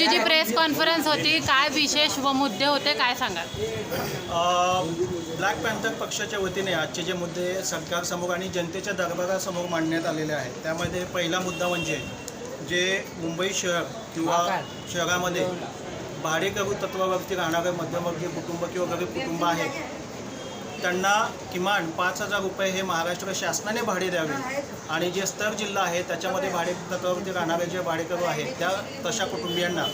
आजची जी press conference होती काय विशेष व मुद्दे होते काय सांगाल? अ, ब्लॅक पॅन्थर पक्षाच्या वतीने आजचे जे मुद्दे सरकारसमोर आणि जनतेच्या दरबारासमोर मांडण्यात आलेले आहेत त्यामध्ये पहिला मुद्दा म्हणजे जे मुंबई शहर किंवा शहरामध्ये भाडेकरू तत्वावरती राहणारे मध्यमवर्गीय कुटुंब किंवा गरीब कुटुंब आहेत त्यांना किमान पाच हजार रुपये हे महाराष्ट्र शासनाने भाडे द्यावे. आणि जे स्तर जिल्हा आहे त्याच्यामध्ये भाडे तत्वावरती राहणारे जे भाडेकरू आहेत त्या तशा कुटुंबियांना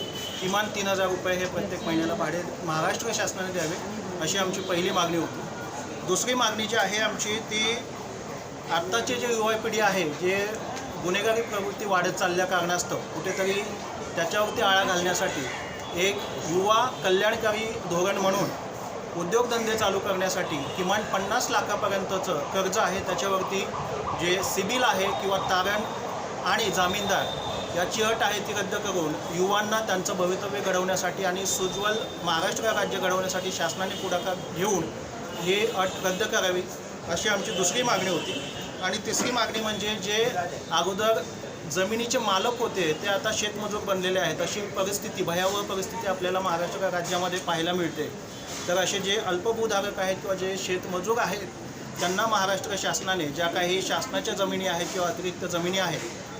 किमान तीन हजार रुपये हे प्रत्येक महिन्याला भाडे महाराष्ट्र शासनाने द्यावे अशी आमची पहिली मागणी होती. दुसरी मागणी जी आहे आमची ती आत्ताची जी युवा पिढी आहे जे गुन्हेगारी प्रवृत्ती वाढत चालल्या कारणास्तव कुठेतरी त्याच्यावरती आळा घालण्यासाठी एक युवा कल्याणकारी धोरण म्हणून उद्योगधंदे चालू करण्यासाठी किमान पन्नास लाखापर्यंतचं कर्ज आहे. त्याच्यावरती जे सिबिल आहे किंवा तारण आणि जामीनदार याची अट आहे ती रद्द करून युवांना त्यांचं भवितव्य घडवण्यासाठी आणि सुज्वल महाराष्ट्र राज्य घडवण्यासाठी शासनाने पुढाकार घेऊन ही अट रद्द करावी अशी आमची दुसरी मागणी होती. आणि तिसरी मागणी म्हणजे जे अगोदर जमिनीचे मालक होते ते आता शेतमजूर बनलेले आहेत. अशी परिस्थिती भयावह परिस्थिती आपल्याला महाराष्ट्र राज्यामध्ये पाहायला मिळते. तर असे जे अल्पभूधारक आहेत किंवा जे शेतमजूर आहेत त्यांना महाराष्ट्र शासनाने ज्या काही शासनाच्या जमिनी आहेत किंवा अतिरिक्त जमिनी आहेत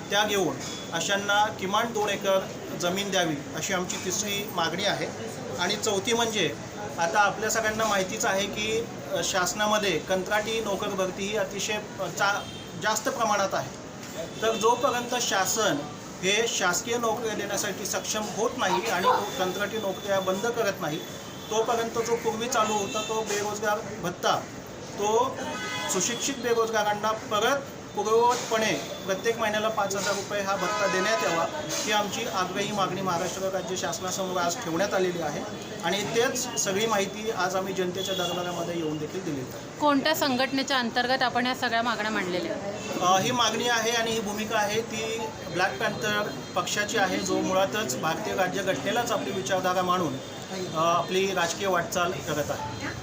त्या घेऊन अशांना किमान दोन एकर जमीन द्यावी अशी आमची तिसरी मागणी आहे. आणि चौथी म्हणजे आता आपल्या सगळ्यांना माहितीच आहे की शासनामध्ये कंत्राटी नोकर भरती ही अतिशय चा जास्त प्रमाणात आहे. तर जोपर्यंत शासन हे शासकीय नोकऱ्या देण्यासाठी सक्षम होत नाही आणि तो कंत्राटी नोकऱ्या बंद करत नाही तोपर्यंत जो पूर्वी चालू होता तो बेरोजगार भत्ता तो सुशिक्षित बेरोजगारांना परत पूर्ववतपणे प्रत्येक महिन्याला पाच हजार रुपये हा भत्ता देण्यात यावा ही आमची आग्रही मागणी महाराष्ट्र राज्य शासनासमोर आज ठेवण्यात आलेली आहे आणि तेच सगळी माहिती आज आम्ही जनतेच्या दरबारामध्ये येऊन देखील दिली कोणत्या संघटनेच्या अंतर्गत आपण या सगळ्या मागण्या मांडलेल्या आहेत? ही मागणी आहे आणि ही भूमिका आहे ती ब्लॅक पॅन्थर पक्षाची आहे जो मुळातच भारतीय राज्यघटनेलाच आपली विचारधारा मांडून आपली राजकीय वाटचाल करत आहे.